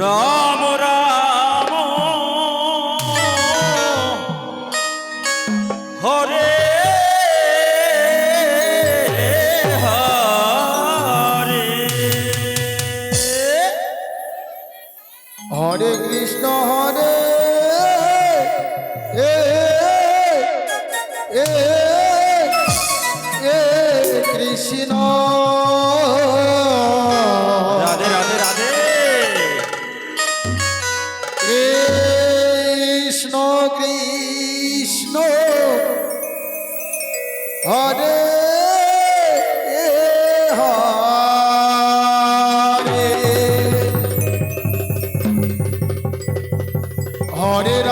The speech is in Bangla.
রাম রাম। হরে হরে। হরে কৃষ্ণ হরে। এ এ কৃষ্ণ। হরে